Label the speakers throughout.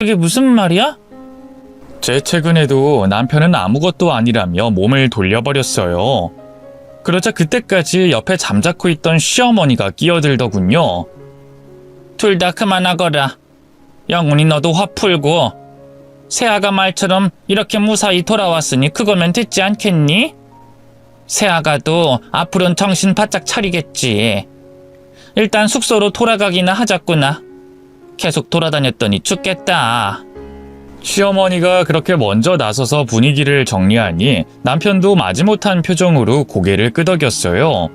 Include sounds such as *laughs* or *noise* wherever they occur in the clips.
Speaker 1: 그게 무슨 말이야? 제 최근에도 남편은 아무것도 아니라며 몸을 돌려버렸어요. 그러자 그때까지 옆에 잠자코 있던 시어머니가 끼어들더군요. 둘 다 그만하거라. 영훈이 너도 화 풀고 새아가 말처럼 이렇게 무사히 돌아왔으니 그거면 됐지 않겠니? 새아가도 앞으로는 정신 바짝 차리겠지. 일단 숙소로 돌아가기나 하자꾸나. 계속 돌아다녔더니 죽겠다. 시어머니가 그렇게 먼저 나서서 분위기를 정리하니 남편도 마지못한 표정으로 고개를 끄덕였어요.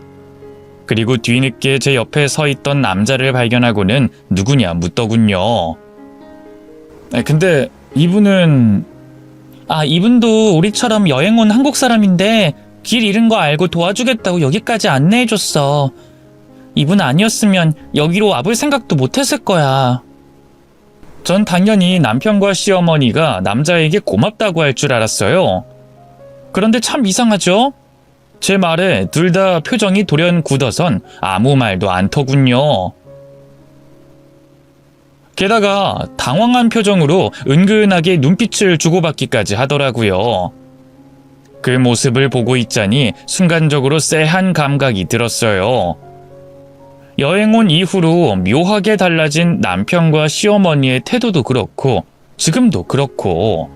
Speaker 1: 그리고 뒤늦게 제 옆에 서 있던 남자를 발견하고는 누구냐 묻더군요. 아, 근데 이분은 아 이분도 우리처럼 여행 온 한국 사람인데 길 잃은 거 알고 도와주겠다고 여기까지 안내해줬어. 이분 아니었으면 여기로 와볼 생각도 못했을 거야. 전 당연히 남편과 시어머니가 남자에게 고맙다고 할 줄 알았어요. 그런데 참 이상하죠? 제 말에 둘 다 표정이 돌연 굳어선 아무 말도 않더군요. 게다가 당황한 표정으로 은근하게 눈빛을 주고받기까지 하더라고요. 그 모습을 보고 있자니 순간적으로 쎄한 감각이 들었어요. 여행 온 이후로 묘하게 달라진 남편과 시어머니의 태도도 그렇고 지금도 그렇고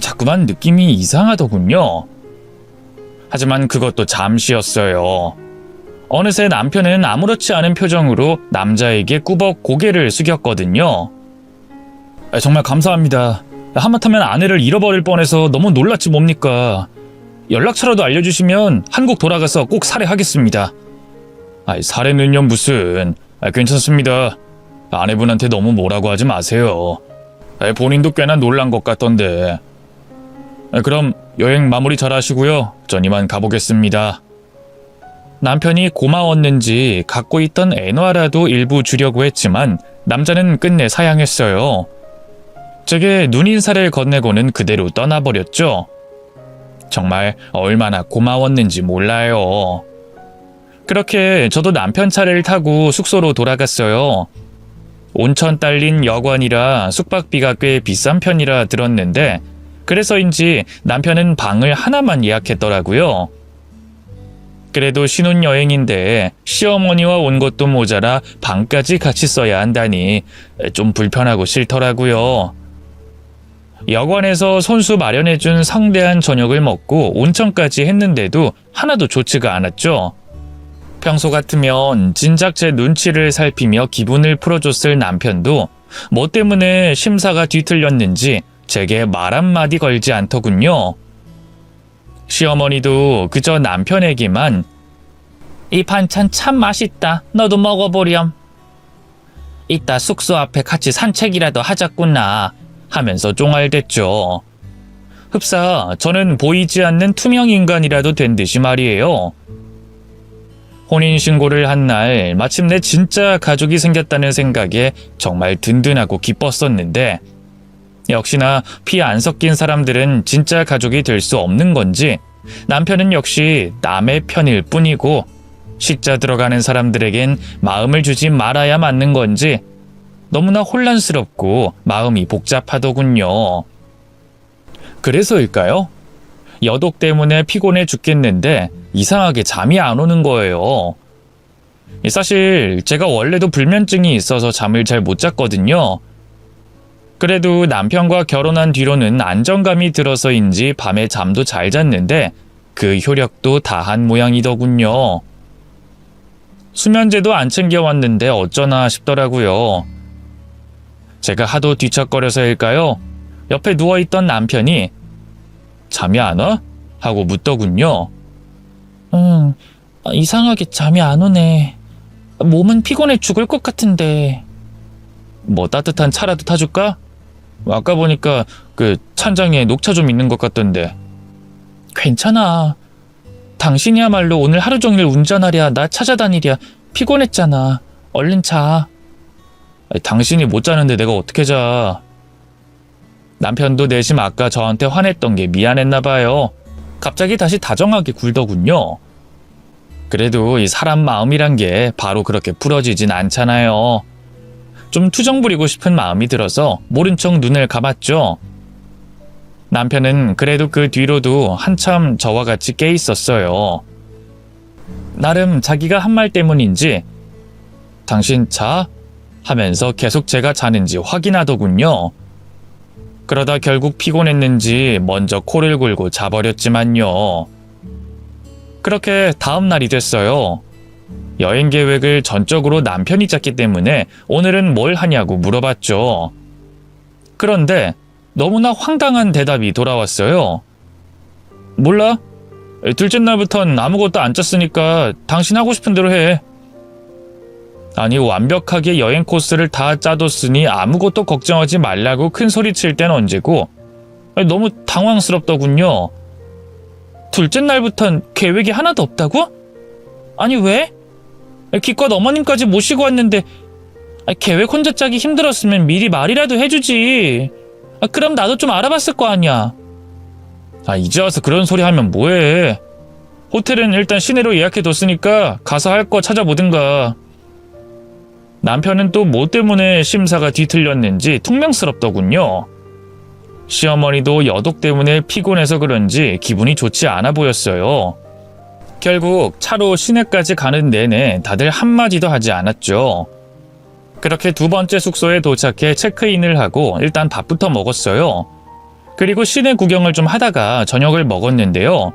Speaker 1: 자꾸만 느낌이 이상하더군요. 하지만 그것도 잠시였어요. 어느새 남편은 아무렇지 않은 표정으로 남자에게 꾸벅 고개를 숙였거든요. 아, 정말 감사합니다. 하마터면 아내를 잃어버릴 뻔해서 너무 놀랐지 뭡니까. 연락처라도 알려주시면 한국 돌아가서 꼭 살해하겠습니다. 아이, 살해는요, 무슨. 아, 괜찮습니다. 아내분한테 너무 뭐라고 하지 마세요. 아, 본인도 꽤나 놀란 것 같던데. 아, 그럼 여행 마무리 잘 하시고요. 전 이만 가보겠습니다. 남편이 고마웠는지 갖고 있던 애너라도 일부 주려고 했지만 남자는 끝내 사양했어요. 제게 눈인사를 건네고는 그대로 떠나버렸죠. 정말 얼마나 고마웠는지 몰라요. 그렇게 저도 남편 차를 타고 숙소로 돌아갔어요. 온천 딸린 여관이라 숙박비가 꽤 비싼 편이라 들었는데 그래서인지 남편은 방을 하나만 예약했더라고요. 그래도 신혼여행인데 시어머니와 온 것도 모자라 방까지 같이 써야 한다니 좀 불편하고 싫더라고요. 여관에서 손수 마련해준 성대한 저녁을 먹고 온천까지 했는데도 하나도 좋지가 않았죠. 평소 같으면 진작 제 눈치를 살피며 기분을 풀어줬을 남편도 뭐 때문에 심사가 뒤틀렸는지 제게 말 한마디 걸지 않더군요. 시어머니도 그저 남편에게만 이 반찬 참 맛있다. 너도 먹어보렴. 이따 숙소 앞에 같이 산책이라도 하자꾸나 하면서 쫑알댔죠. 흡사 저는 보이지 않는 투명 인간이라도 된 듯이 말이에요. 혼인신고를 한 날 마침내 진짜 가족이 생겼다는 생각에 정말 든든하고 기뻤었는데 역시나 피 안 섞인 사람들은 진짜 가족이 될 수 없는 건지 남편은 역시 남의 편일 뿐이고 식자 들어가는 사람들에겐 마음을 주지 말아야 맞는 건지 너무나 혼란스럽고 마음이 복잡하더군요. 그래서일까요? 여독 때문에 피곤해 죽겠는데 이상하게 잠이 안 오는 거예요. 사실 제가 원래도 불면증이 있어서 잠을 잘 못 잤거든요. 그래도 남편과 결혼한 뒤로는 안정감이 들어서인지 밤에 잠도 잘 잤는데 그 효력도 다한 모양이더군요. 수면제도 안 챙겨왔는데 어쩌나 싶더라고요. 제가 하도 뒤척거려서일까요? 옆에 누워있던 남편이 잠이 안 와? 하고 묻더군요. 응, 이상하게 잠이 안 오네. 몸은 피곤해 죽을 것 같은데. 뭐 따뜻한 차라도 타줄까? 아까 보니까 그 찬장에 녹차 좀 있는 것 같던데. 괜찮아. 당신이야말로 오늘 하루 종일 운전하랴 나 찾아다니랴 피곤했잖아. 얼른 자. 아니, 당신이 못 자는데 내가 어떻게 자. 남편도 내심 아까 저한테 화냈던 게 미안했나 봐요. 갑자기 다시 다정하게 굴더군요. 그래도 이 사람 마음이란 게 바로 그렇게 풀어지진 않잖아요. 좀 투정 부리고 싶은 마음이 들어서 모른 척 눈을 감았죠. 남편은 그래도 그 뒤로도 한참 저와 같이 깨 있었어요. 나름 자기가 한 말 때문인지 당신 자? 하면서 계속 제가 자는지 확인하더군요. 그러다 결국 피곤했는지 먼저 코를 골고 자버렸지만요. 그렇게 다음 날이 됐어요. 여행 계획을 전적으로 남편이 짰기 때문에 오늘은 뭘 하냐고 물어봤죠. 그런데 너무나 황당한 대답이 돌아왔어요. 몰라? 둘째 날부턴 아무것도 안 짰으니까 당신 하고 싶은 대로 해. 아니 완벽하게 여행 코스를 다 짜뒀으니 아무것도 걱정하지 말라고 큰 소리 칠 땐 언제고 너무 당황스럽더군요. 둘째 날부턴 계획이 하나도 없다고? 아니 왜? 기껏 어머님까지 모시고 왔는데 아, 계획 혼자 짜기 힘들었으면 미리 말이라도 해주지. 아, 그럼 나도 좀 알아봤을 거 아니야. 아 이제 와서 그런 소리 하면 뭐해? 호텔은 일단 시내로 예약해뒀으니까 가서 할 거 찾아보든가. 남편은 또 뭐 때문에 심사가 뒤틀렸는지 퉁명스럽더군요. 시어머니도 여독 때문에 피곤해서 그런지 기분이 좋지 않아 보였어요. 결국 차로 시내까지 가는 내내 다들 한마디도 하지 않았죠. 그렇게 두 번째 숙소에 도착해 체크인을 하고 일단 밥부터 먹었어요. 그리고 시내 구경을 좀 하다가 저녁을 먹었는데요.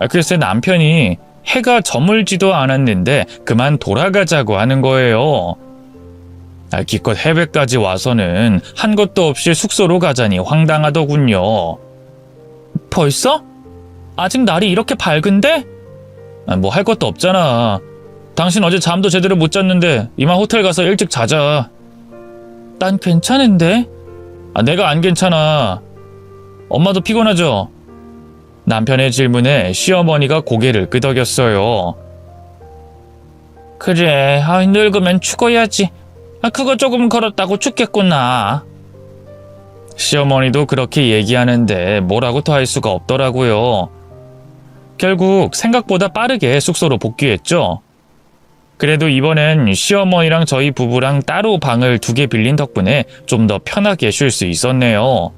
Speaker 1: 아, 글쎄 남편이 해가 저물지도 않았는데 그만 돌아가자고 하는 거예요. 아, 기껏 해외까지 와서는 한 것도 없이 숙소로 가자니 황당하더군요. 벌써? 아직 날이 이렇게 밝은데? 뭐 할 것도 없잖아. 당신 어제 잠도 제대로 못 잤는데 이만 호텔 가서 일찍 자자. 난 괜찮은데? 아, 내가 안 괜찮아. 엄마도 피곤하죠? 남편의 질문에 시어머니가 고개를 끄덕였어요. 그래, 아, 늙으면 죽어야지. 아, 그거 조금 걸었다고 죽겠구나. 시어머니도 그렇게 얘기하는데 뭐라고 더할 수가 없더라고요. 결국 생각보다 빠르게 숙소로 복귀했죠. 그래도 이번엔 시어머니랑 저희 부부랑 따로 방을 두 개 빌린 덕분에 좀 더 편하게 쉴 수 있었네요.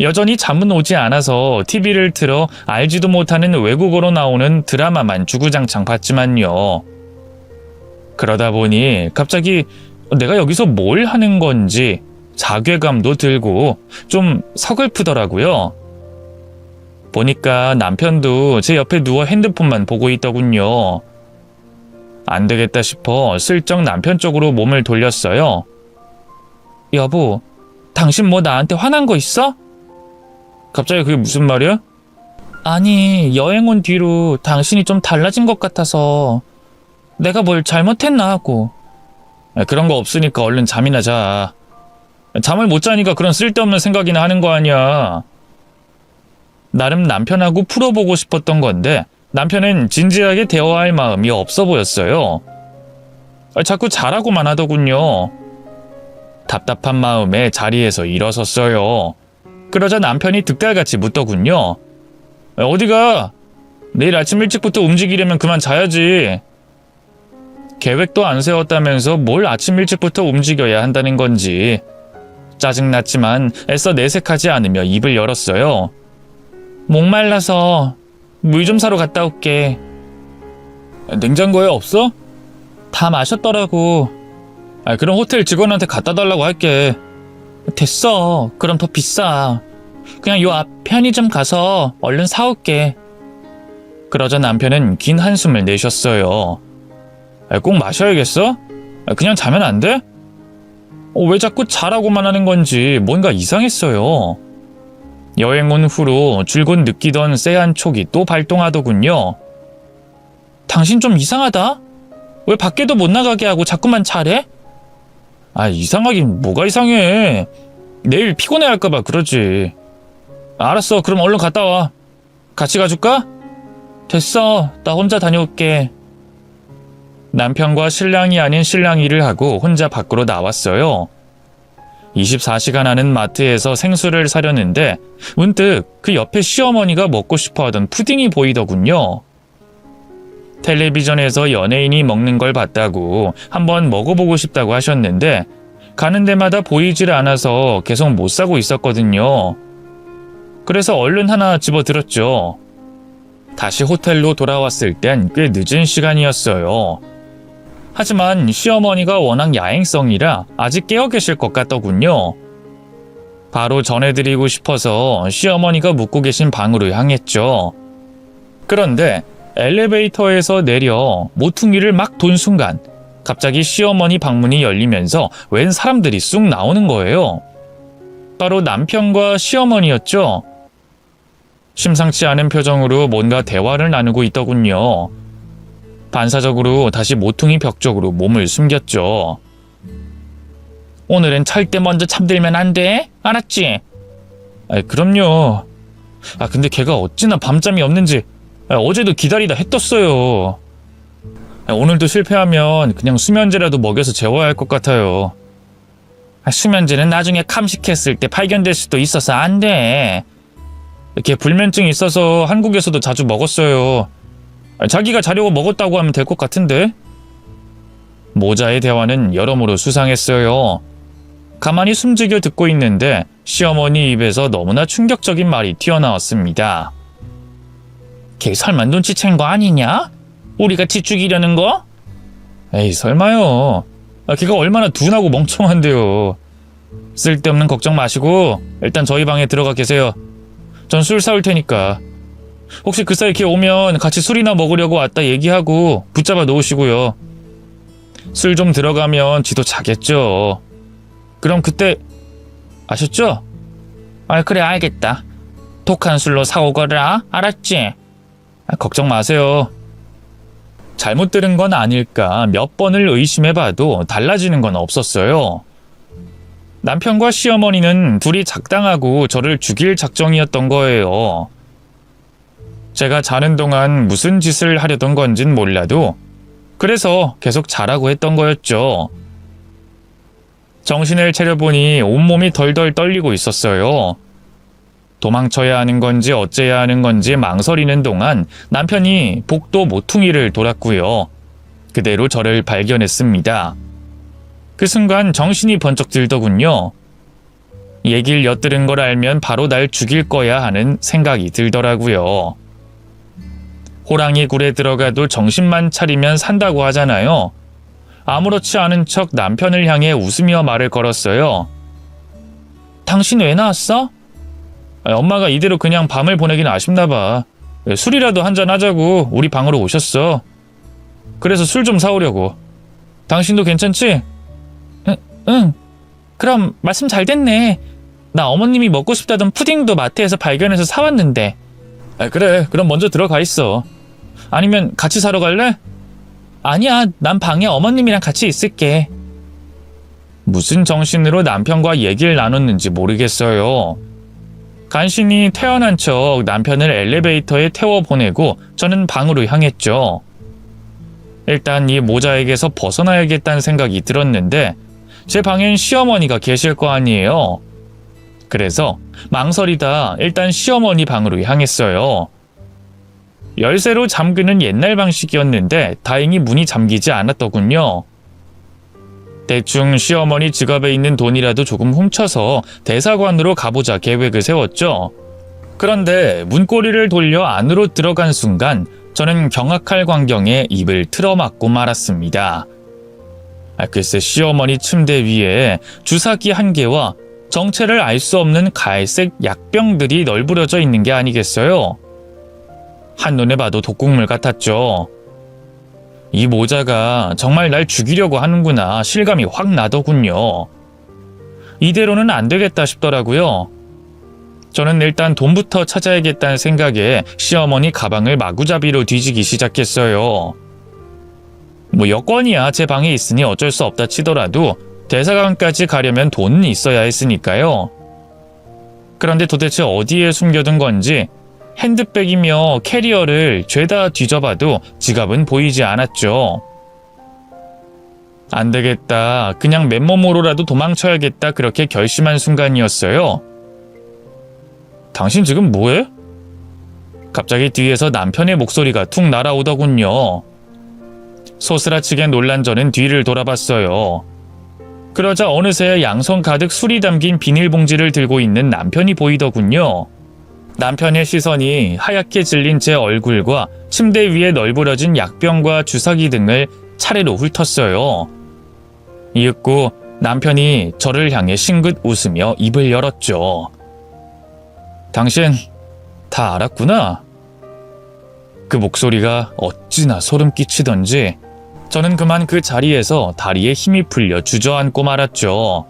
Speaker 1: 여전히 잠은 오지 않아서 TV를 틀어 알지도 못하는 외국어로 나오는 드라마만 주구장창 봤지만요. 그러다 보니 갑자기 내가 여기서 뭘 하는 건지 자괴감도 들고 좀 서글프더라고요. 보니까 남편도 제 옆에 누워 핸드폰만 보고 있더군요. 안 되겠다 싶어 슬쩍 남편 쪽으로 몸을 돌렸어요. 여보, 당신 뭐 나한테 화난 거 있어? 갑자기 그게 무슨 말이야? 아니, 여행 온 뒤로 당신이 좀 달라진 것 같아서 내가 뭘 잘못했나 하고. 아, 그런 거 없으니까 얼른 잠이나 자. 잠을 못 자니까 그런 쓸데없는 생각이나 하는 거 아니야. 나름 남편하고 풀어보고 싶었던 건데 남편은 진지하게 대화할 마음이 없어 보였어요. 아, 자꾸 자라고만 하더군요. 답답한 마음에 자리에서 일어섰어요. 그러자 남편이 득달같이 묻더군요. 아, 어디가? 내일 아침 일찍부터 움직이려면 그만 자야지. 계획도 안 세웠다면서 뭘 아침 일찍부터 움직여야 한다는 건지. 짜증났지만 애써 내색하지 않으며 입을 열었어요. 목말라서 물 좀 사러 갔다 올게. 냉장고에 없어? 다 마셨더라고. 아, 그럼 호텔 직원한테 갖다 달라고 할게. 됐어. 그럼 더 비싸. 그냥 요 앞 편의점 가서 얼른 사올게. 그러자 남편은 긴 한숨을 내셨어요. 아, 꼭 마셔야겠어? 아, 그냥 자면 안 돼? 어, 왜 자꾸 자라고만 하는 건지 뭔가 이상했어요. 여행 온 후로 줄곧 느끼던 쎄한 촉이 또 발동하더군요. 당신 좀 이상하다? 왜 밖에도 못 나가게 하고 자꾸만 자래? 아, 이상하긴 뭐가 이상해. 내일 피곤해 할까봐 그러지. 알았어, 그럼 얼른 갔다 와. 같이 가줄까? 됐어, 나 혼자 다녀올게. 남편과 신랑이 아닌 신랑이를 하고 혼자 밖으로 나왔어요. 24시간 하는 마트에서 생수를 사려는데 문득 그 옆에 시어머니가 먹고 싶어 하던 푸딩이 보이더군요. 텔레비전에서 연예인이 먹는 걸 봤다고 한번 먹어보고 싶다고 하셨는데 가는 데마다 보이질 않아서 계속 못 사고 있었거든요. 그래서 얼른 하나 집어 들었죠. 다시 호텔로 돌아왔을 땐 꽤 늦은 시간이었어요. 하지만 시어머니가 워낙 야행성이라 아직 깨어 계실 것 같더군요. 바로 전해드리고 싶어서 시어머니가 묵고 계신 방으로 향했죠. 그런데 엘리베이터에서 내려 모퉁이를 막 돈 순간 갑자기 시어머니 방문이 열리면서 웬 사람들이 쑥 나오는 거예요. 바로 남편과 시어머니였죠. 심상치 않은 표정으로 뭔가 대화를 나누고 있더군요. 반사적으로 다시 모퉁이 벽 쪽으로 몸을 숨겼죠. 오늘은 절대 먼저 잠들면 안 돼. 알았지? 아, 그럼요. 아, 근데 걔가 어찌나 밤잠이 없는지 아, 어제도 기다리다 해 떴어요. 아, 오늘도 실패하면 그냥 수면제라도 먹여서 재워야 할 것 같아요. 아, 수면제는 나중에 감식했을 때 발견될 수도 있어서 안 돼. 걔 불면증이 있어서 한국에서도 자주 먹었어요. 아, 자기가 자려고 먹었다고 하면 될 것 같은데? 모자의 대화는 여러모로 수상했어요. 가만히 숨죽여 듣고 있는데 시어머니 입에서 너무나 충격적인 말이 튀어나왔습니다. 걔 설마 눈치챈 거 아니냐? 우리가 지 죽이려는 거? 에이 설마요. 아, 걔가 얼마나 둔하고 멍청한데요. 쓸데없는 걱정 마시고 일단 저희 방에 들어가 계세요. 전 술 사올 테니까. 혹시 그 사이 걔 오면 같이 술이나 먹으려고 왔다 얘기하고 붙잡아 놓으시고요. 술 좀 들어가면 지도 자겠죠. 그럼 그때 아셨죠? 아 그래 알겠다. 독한 술로 사오거라 알았지? 아, 걱정 마세요. 잘못 들은 건 아닐까 몇 번을 의심해봐도 달라지는 건 없었어요. 남편과 시어머니는 둘이 작당하고 저를 죽일 작정이었던 거예요. 제가 자는 동안 무슨 짓을 하려던 건진 몰라도 그래서 계속 자라고 했던 거였죠. 정신을 차려보니 온몸이 덜덜 떨리고 있었어요. 도망쳐야 하는 건지 어째야 하는 건지 망설이는 동안 남편이 복도 모퉁이를 돌았고요. 그대로 저를 발견했습니다. 그 순간 정신이 번쩍 들더군요. 얘길 엿들은 걸 알면 바로 날 죽일 거야 하는 생각이 들더라고요. 호랑이 굴에 들어가도 정신만 차리면 산다고 하잖아요. 아무렇지 않은 척 남편을 향해 웃으며 말을 걸었어요. 당신 왜 나왔어? 아, 엄마가 이대로 그냥 밤을 보내긴 아쉽나 봐. 술이라도 한잔 하자고 우리 방으로 오셨어. 그래서 술 좀 사오려고. 당신도 괜찮지? 응, 응. 그럼 말씀 잘 됐네. 나 어머님이 먹고 싶다던 푸딩도 마트에서 발견해서 사왔는데. 아, 그래. 그럼 먼저 들어가 있어. 아니면 같이 사러 갈래? 아니야, 난 방에 어머님이랑 같이 있을게. 무슨 정신으로 남편과 얘기를 나눴는지 모르겠어요. 간신히 태어난 척 남편을 엘리베이터에 태워 보내고 저는 방으로 향했죠. 일단 이 모자에게서 벗어나야겠다는 생각이 들었는데 제 방엔 시어머니가 계실 거 아니에요. 그래서 망설이다 일단 시어머니 방으로 향했어요. 열쇠로 잠그는 옛날 방식이었는데 다행히 문이 잠기지 않았더군요. 대충 시어머니 지갑에 있는 돈이라도 조금 훔쳐서 대사관으로 가보자 계획을 세웠죠. 그런데 문고리를 돌려 안으로 들어간 순간 저는 경악할 광경에 입을 틀어막고 말았습니다. 아, 글쎄 시어머니 침대 위에 주사기 한 개와 정체를 알 수 없는 갈색 약병들이 널브러져 있는 게 아니겠어요? 한눈에 봐도 독국물 같았죠. 이 모자가 정말 날 죽이려고 하는구나 실감이 확 나더군요. 이대로는 안 되겠다 싶더라고요. 저는 일단 돈부터 찾아야겠다는 생각에 시어머니 가방을 마구잡이로 뒤지기 시작했어요. 뭐 여권이야 제 방에 있으니 어쩔 수 없다 치더라도 대사관까지 가려면 돈은 있어야 했으니까요. 그런데 도대체 어디에 숨겨둔 건지 핸드백이며 캐리어를 죄다 뒤져봐도 지갑은 보이지 않았죠. 안 되겠다. 그냥 맨몸으로라도 도망쳐야겠다. 그렇게 결심한 순간이었어요. 당신 지금 뭐해? 갑자기 뒤에서 남편의 목소리가 툭 날아오더군요. 소스라치게 놀란 저는 뒤를 돌아봤어요. 그러자 어느새 양손 가득 술이 담긴 비닐봉지를 들고 있는 남편이 보이더군요. 남편의 시선이 하얗게 질린 제 얼굴과 침대 위에 널브러진 약병과 주사기 등을 차례로 훑었어요. 이윽고 남편이 저를 향해 싱긋 웃으며 입을 열었죠. 당신 다 알았구나. 그 목소리가 어찌나 소름 끼치던지 저는 그만 그 자리에서 다리에 힘이 풀려 주저앉고 말았죠.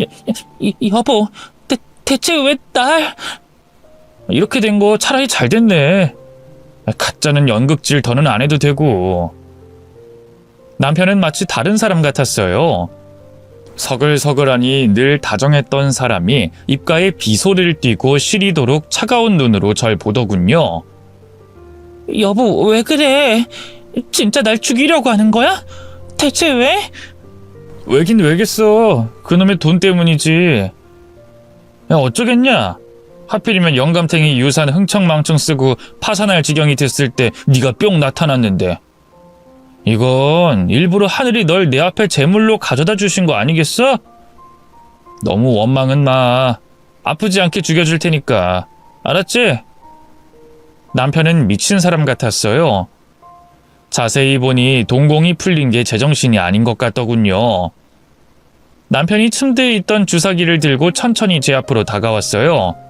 Speaker 1: 여, 여보, 대, 대체 왜 날? 이렇게 된 거 차라리 잘 됐네. 가짜는 연극질 더는 안 해도 되고. 남편은 마치 다른 사람 같았어요. 서글서글하니 늘 다정했던 사람이 입가에 비소리를 띠고 시리도록 차가운 눈으로 절 보더군요. 여보, 왜 그래? 진짜 날 죽이려고 하는 거야? 대체 왜? 왜긴 왜겠어. 그놈의 돈 때문이지. 야, 어쩌겠냐? 하필이면 영감탱이 유산 흥청망청 쓰고 파산할 지경이 됐을 때 네가 뿅 나타났는데. 이건 일부러 하늘이 널 내 앞에 제물로 가져다 주신 거 아니겠어? 너무 원망은 마. 아프지 않게 죽여줄 테니까. 알았지? 남편은 미친 사람 같았어요. 자세히 보니 동공이 풀린 게 제정신이 아닌 것 같더군요. 남편이 침대에 있던 주사기를 들고 천천히 제 앞으로 다가왔어요.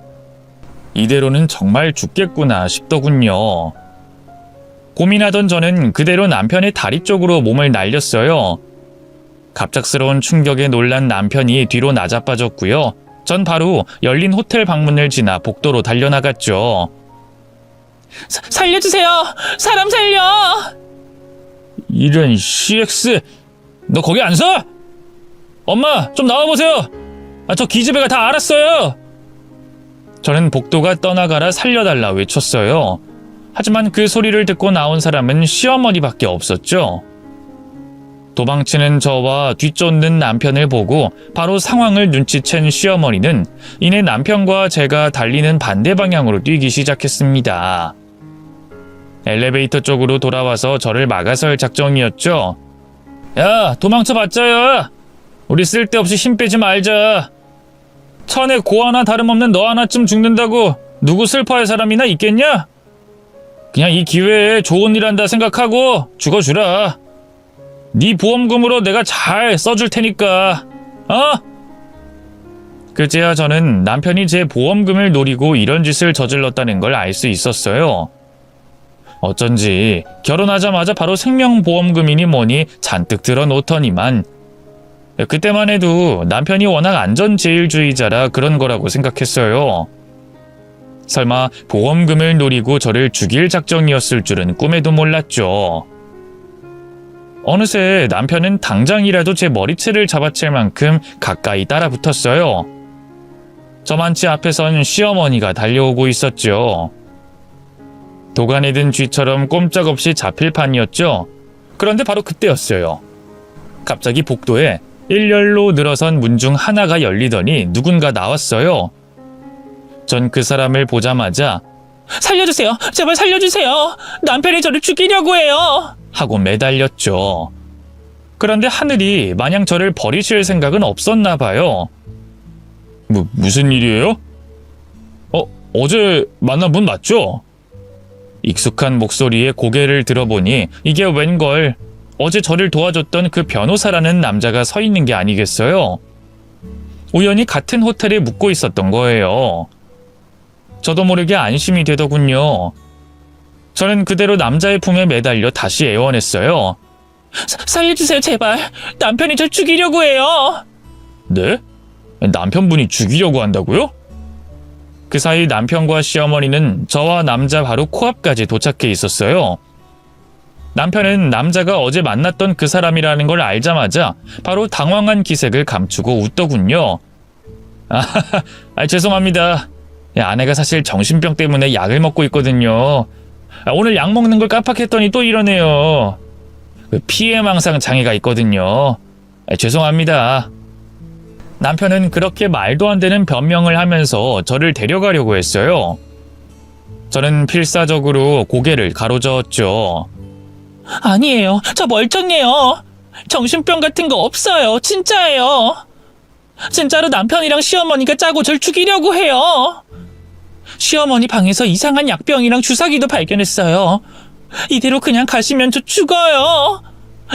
Speaker 1: 이대로는 정말 죽겠구나 싶더군요. 고민하던 저는 그대로 남편의 다리 쪽으로 몸을 날렸어요. 갑작스러운 충격에 놀란 남편이 뒤로 나자빠졌고요. 전 바로 열린 호텔 방문을 지나 복도로 달려나갔죠. 사, 살려주세요! 사람 살려! 이런 CX! 너 거기 안 서? 엄마, 좀 나와보세요! 아, 저 기집애가 다 알았어요! 저는 복도가 떠나가라 살려달라 외쳤어요. 하지만 그 소리를 듣고 나온 사람은 시어머니밖에 없었죠. 도망치는 저와 뒤쫓는 남편을 보고 바로 상황을 눈치챈 시어머니는 이내 남편과 제가 달리는 반대 방향으로 뛰기 시작했습니다. 엘리베이터 쪽으로 돌아와서 저를 막아설 작정이었죠. 야, 도망쳐 봤자야. 우리 쓸데없이 힘 빼지 말자. 천에 고 하나 다름없는 너 하나쯤 죽는다고 누구 슬퍼할 사람이나 있겠냐? 그냥 이 기회에 좋은 일 한다 생각하고 죽어주라. 네 보험금으로 내가 잘 써줄 테니까. 어? 그제야 저는 남편이 제 보험금을 노리고 이런 짓을 저질렀다는 걸 알 수 있었어요. 어쩐지 결혼하자마자 바로 생명보험금이니 뭐니 잔뜩 들어놓더니만 그때만 해도 남편이 워낙 안전제일주의자라 그런 거라고 생각했어요. 설마 보험금을 노리고 저를 죽일 작정이었을 줄은 꿈에도 몰랐죠. 어느새 남편은 당장이라도 제 머리채를 잡아챌 만큼 가까이 따라붙었어요. 저만치 앞에선 시어머니가 달려오고 있었죠. 도가니 든 쥐처럼 꼼짝없이 잡힐 판이었죠. 그런데 바로 그때였어요. 갑자기 복도에 일렬로 늘어선 문 중 하나가 열리더니 누군가 나왔어요. 전 그 사람을 보자마자 살려주세요. 제발 살려주세요. 남편이 저를 죽이려고 해요. 하고 매달렸죠. 그런데 하늘이 마냥 저를 버리실 생각은 없었나 봐요. 뭐, 무슨 일이에요? 어, 어제 만난 분 맞죠? 익숙한 목소리에 고개를 들어보니 이게 웬걸 어제 저를 도와줬던 그 변호사라는 남자가 서 있는 게 아니겠어요? 우연히 같은 호텔에 묵고 있었던 거예요. 저도 모르게 안심이 되더군요. 저는 그대로 남자의 품에 매달려 다시 애원했어요. 사- 살려주세요, 제발. 남편이 저 죽이려고 해요. 네? 남편분이 죽이려고 한다고요? 그 사이 남편과 시어머니는 저와 남자 바로 코앞까지 도착해 있었어요. 남편은 남자가 어제 만났던 그 사람이라는 걸 알자마자 바로 당황한 기색을 감추고 웃더군요. 아, *laughs* 아, 죄송합니다. 야, 아내가 사실 정신병 때문에 약을 먹고 있거든요. 아, 오늘 약 먹는 걸 깜빡했더니 또 이러네요. 그 피해망상 장애가 있거든요. 아, 죄송합니다. 남편은 그렇게 말도 안 되는 변명을 하면서 저를 데려가려고 했어요. 저는 필사적으로 고개를 가로저었죠.
Speaker 2: 아니에요. 저 멀쩡해요. 정신병 같은 거 없어요. 진짜예요. 진짜로 남편이랑 시어머니가 짜고 절 죽이려고 해요. 시어머니 방에서 이상한 약병이랑 주사기도 발견했어요. 이대로 그냥 가시면 저 죽어요.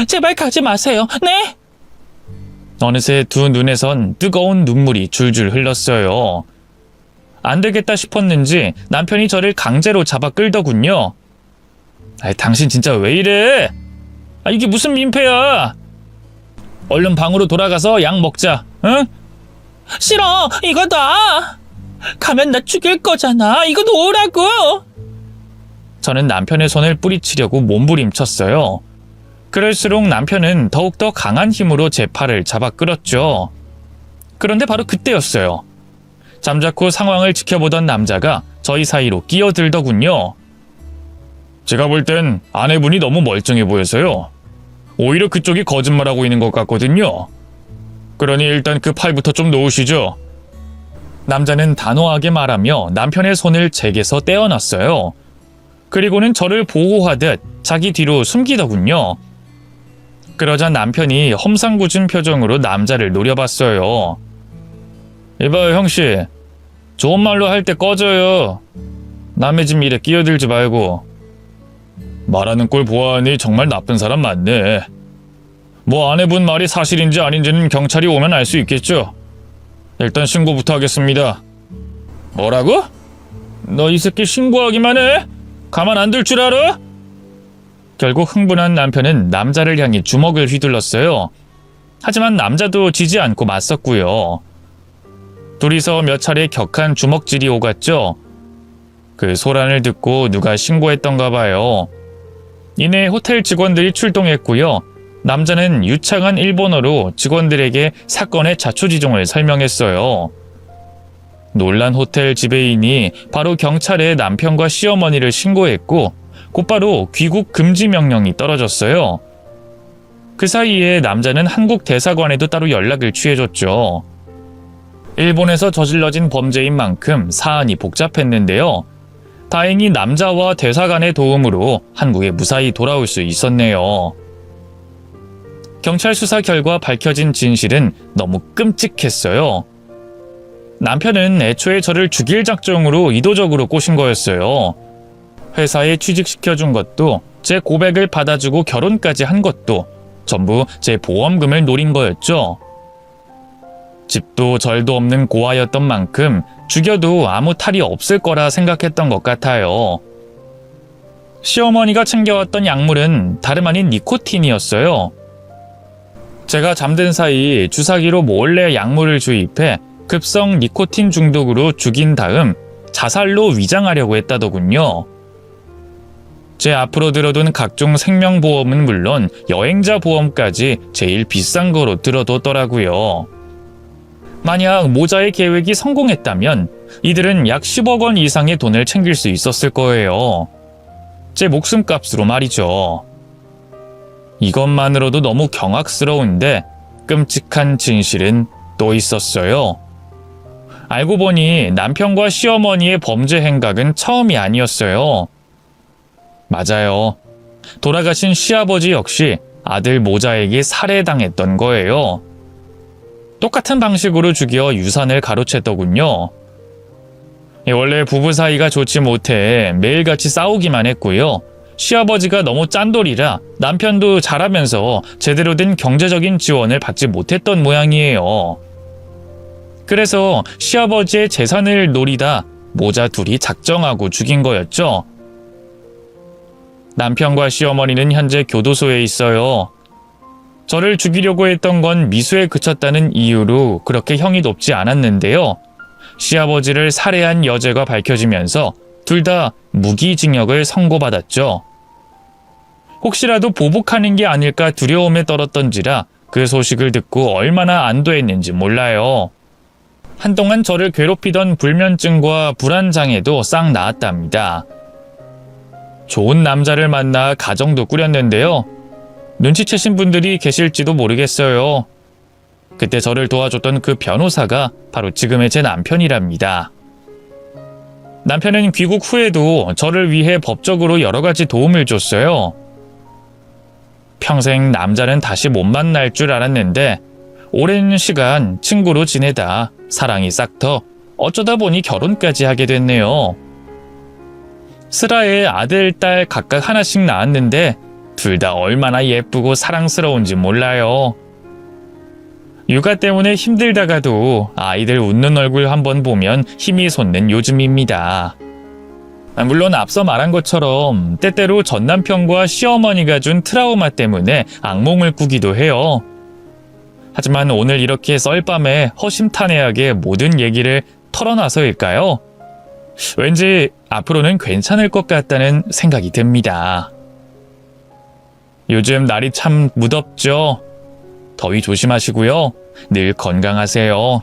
Speaker 2: 제발 가지 마세요. 네?
Speaker 1: 어느새 두 눈에선 뜨거운 눈물이 줄줄 흘렀어요. 안 되겠다 싶었는지 남편이 저를 강제로 잡아 끌더군요. 아, 당신 진짜 왜 이래? 아, 이게 무슨 민폐야? 얼른 방으로 돌아가서 약 먹자. 응?
Speaker 2: 싫어. 이거 놔. 가면 나 죽일 거잖아. 이거 놓으라고.
Speaker 1: 저는 남편의 손을 뿌리치려고 몸부림쳤어요. 그럴수록 남편은 더욱더 강한 힘으로 제 팔을 잡아 끌었죠. 그런데 바로 그때였어요. 잠자코 상황을 지켜보던 남자가 저희 사이로 끼어들더군요. 제가 볼 땐 아내분이 너무 멀쩡해 보여서요. 오히려 그쪽이 거짓말하고 있는 것 같거든요. 그러니 일단 그 팔부터 좀 놓으시죠. 남자는 단호하게 말하며 남편의 손을 제게서 떼어놨어요. 그리고는 저를 보호하듯 자기 뒤로 숨기더군요. 그러자 남편이 험상궂은 표정으로 남자를 노려봤어요. 이봐요, 형씨. 좋은 말로 할 때 꺼져요. 남의 집 일에 끼어들지 말고. 말하는 꼴 보아하니 정말 나쁜 사람 맞네. 뭐 아내분 말이 사실인지 아닌지는 경찰이 오면 알 수 있겠죠. 일단 신고부터 하겠습니다. 뭐라고? 너 이 새끼 신고하기만 해? 가만 안 둘 줄 알아? 결국 흥분한 남편은 남자를 향해 주먹을 휘둘렀어요. 하지만 남자도 지지 않고 맞섰고요. 둘이서 몇 차례 격한 주먹질이 오갔죠. 그 소란을 듣고 누가 신고했던가 봐요. 이내 호텔 직원들이 출동했고요. 남자는 유창한 일본어로 직원들에게 사건의 자초지종을 설명했어요. 놀란 호텔 지배인이 바로 경찰에 남편과 시어머니를 신고했고 곧바로 귀국 금지 명령이 떨어졌어요. 그 사이에 남자는 한국 대사관에도 따로 연락을 취해줬죠. 일본에서 저질러진 범죄인 만큼 사안이 복잡했는데요. 다행히 남자와 대사관의 도움으로 한국에 무사히 돌아올 수 있었네요. 경찰 수사 결과 밝혀진 진실은 너무 끔찍했어요. 남편은 애초에 저를 죽일 작정으로 의도적으로 꼬신 거였어요. 회사에 취직시켜준 것도 제 고백을 받아주고 결혼까지 한 것도 전부 제 보험금을 노린 거였죠. 집도 절도 없는 고아였던 만큼 죽여도 아무 탈이 없을 거라 생각했던 것 같아요. 시어머니가 챙겨왔던 약물은 다름 아닌 니코틴이었어요. 제가 잠든 사이 주사기로 몰래 약물을 주입해 급성 니코틴 중독으로 죽인 다음 자살로 위장하려고 했다더군요. 제 앞으로 들어둔 각종 생명보험은 물론 여행자 보험까지 제일 비싼 거로 들어뒀더라고요. 만약 모자의 계획이 성공했다면 이들은 약 10억 원 이상의 돈을 챙길 수 있었을 거예요. 제 목숨값으로 말이죠. 이것만으로도 너무 경악스러운데 끔찍한 진실은 또 있었어요. 알고 보니 남편과 시어머니의 범죄 행각은 처음이 아니었어요. 맞아요. 돌아가신 시아버지 역시 아들 모자에게 살해당했던 거예요. 똑같은 방식으로 죽여 유산을 가로챘더군요. 예, 원래 부부 사이가 좋지 못해 매일같이 싸우기만 했고요. 시아버지가 너무 짠돌이라 남편도 잘하면서 제대로 된 경제적인 지원을 받지 못했던 모양이에요. 그래서 시아버지의 재산을 노리다 모자 둘이 작정하고 죽인 거였죠. 남편과 시어머니는 현재 교도소에 있어요. 저를 죽이려고 했던 건 미수에 그쳤다는 이유로 그렇게 형이 높지 않았는데요. 시아버지를 살해한 여죄가 밝혀지면서 둘 다 무기징역을 선고받았죠. 혹시라도 보복하는 게 아닐까 두려움에 떨었던지라 그 소식을 듣고 얼마나 안도했는지 몰라요. 한동안 저를 괴롭히던 불면증과 불안장애도 싹 나았답니다. 좋은 남자를 만나 가정도 꾸렸는데요. 눈치채신 분들이 계실지도 모르겠어요. 그때 저를 도와줬던 그 변호사가 바로 지금의 제 남편이랍니다. 남편은 귀국 후에도 저를 위해 법적으로 여러 가지 도움을 줬어요. 평생 남자는 다시 못 만날 줄 알았는데 오랜 시간 친구로 지내다 사랑이 싹터 어쩌다 보니 결혼까지 하게 됐네요. 슬아의 아들, 딸 각각 하나씩 낳았는데 둘 다 얼마나 예쁘고 사랑스러운지 몰라요. 육아 때문에 힘들다가도 아이들 웃는 얼굴 한번 보면 힘이 솟는 요즘입니다. 아, 물론 앞서 말한 것처럼 때때로 전 남편과 시어머니가 준 트라우마 때문에 악몽을 꾸기도 해요. 하지만 오늘 이렇게 썰밤에 허심탄회하게 모든 얘기를 털어놔서일까요? 왠지 앞으로는 괜찮을 것 같다는 생각이 듭니다. 요즘 날이 참 무덥죠? 더위 조심하시고요. 늘 건강하세요.